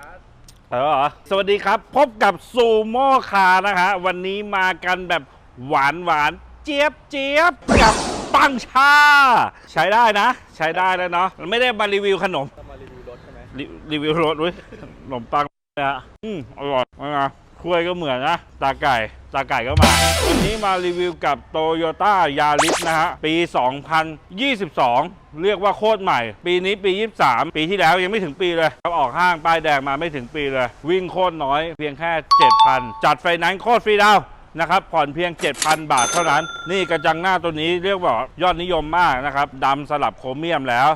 จัดเออเหรอสวัสดีครับ พบกับซูโม่คานะฮะวันนี้มากันแบบหวานหวานๆเจี๊ยบเจี๊ยบกับปังชา ใช้ได้นะ ใช้ได้แล้วเนาะไม่ได้มารีวิวขนมต้องมารีวิวรถใช่ไหมรีรีวิวรถด้วยขนมปังนะฮะอืมอร่อยมากถ้วยก็เหมือนนะตาไก่ ตาไก่ก็มา วันนี้มารีวิวกับโตโยต้ายาริสนะฮะ ปี 2022 เรียกว่าโคตรใหม่ ปีนี้ปี 23 ปีที่แล้วยังไม่ถึงปีเลยเขาออกห้างป้ายแดงมาไม่ถึงปีเลย วิ่งโคตรน้อยเพียงแค่ 7,000 จัดไฟแนนซ์โคตรฟรีดาวน์นะครับผ่อนเพียง 7,000 บาทเท่านั้น นี่กระจังหน้าตัวนี้เรียกว่ายอดนิยมมากนะครับดำสลับโครเมียมแล้ว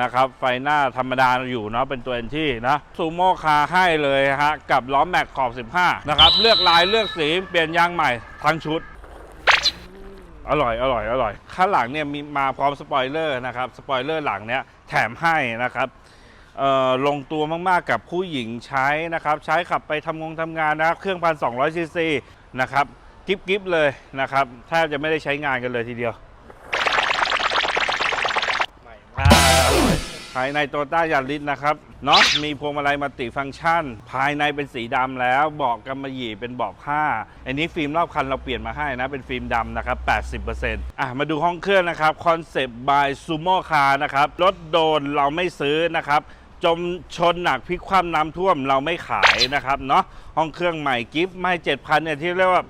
นะครับ ไฟหน้าธรรมดาอยู่เนาะเป็นตัวเอนที่นะซูโม่คาให้เลยฮะ กับล้อแม็กขอบ 15 นะครับ เลือกลายเลือกสีเปลี่ยนยางใหม่ทั้งชุด อร่อย อร่อย อร่อย ข้างหลังเนี่ยมีมาพร้อมสปอยเลอร์นะครับ สปอยเลอร์หลังเนี่ยแถมให้นะครับลงตัวมาก ๆ กับผู้หญิงใช้นะครับ ใช้ขับไปทำงงทำงานนะครับ เครื่องพันสองร้อยซีซีนะครับ กิฟกิฟเลยนะครับแทบจะไม่ได้ใช้งานกันเลยทีเดียว อ่าภายในโตต้ายาริสนะครับเนาะมีพวงมาลัยมัลติฟังก์ชัน ภายในเป็นสีดำแล้วเบาะกำมะหยี่เป็นเบาะผ้า อันนี้ฟิล์มรอบคันเราเปลี่ยนมาให้นะ เป็นฟิล์มดำนะครับ 80%อะมาดูห้องเครื่องนะครับคอนเซปต์บายซูโม่คานะครับ รถโดนเราไม่ซื้อนะครับ จมชนหนักพลิกคว่ำน้ำท่วมเราไม่ขายนะครับเนาะห้องเครื่องใหม่กิฟต์ไม่7,000เนี่ยที่เรียกว่า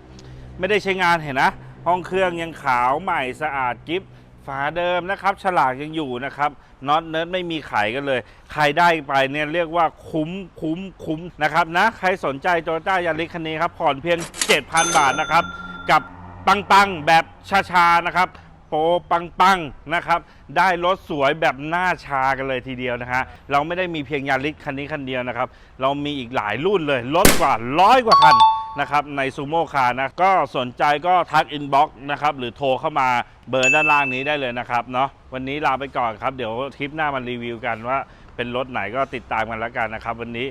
ไม่ได้ใช้งานเห็นนะ ห้องเครื่องยังขาวใหม่สะอาดกิฟต์ ฝาเดิมนะครับฉลากยังอยู่นะครับน็อตเนิร์ดไม่มีไขกันเลย ใครได้ไปเนี่ยเรียกว่าคุ้มคุ้มคุ้มนะครับนะใครสนใจโตโยต้ายาริสคันนี้ครับผ่อนเพียง 7,000 บาทนะครับกับปังปังแบบชาๆนะครับโปปังปังนะครับได้รถสวยแบบหน้าชากันเลยทีเดียวนะฮะเราไม่ได้มีเพียงยาริสคันนี้คันเดียวนะครับเรามีอีกหลายรุ่นเลยรถกว่าร้อยกว่าคัน นะครับในซูโม่คาร์นะก็สนใจก็ทักอินบ็อกซ์นะครับหรือโทรเข้ามาเบอร์ด้านล่างนี้ได้เลยนะครับเนาะวันนี้ลาไปก่อนครับเดี๋ยวคลิปหน้ามารีวิวกันว่าเป็นรถไหนก็ติดตามกันแล้วกันนะครับ วันนี้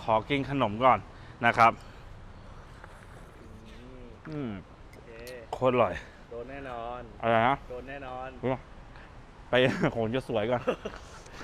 ขอกินขนมก่อนนะครับอืมอืมโอเคโคตรอร่อยโดนแน่นอน อะไรนะโดนแน่นอน ไปโหนจะสวยก่อน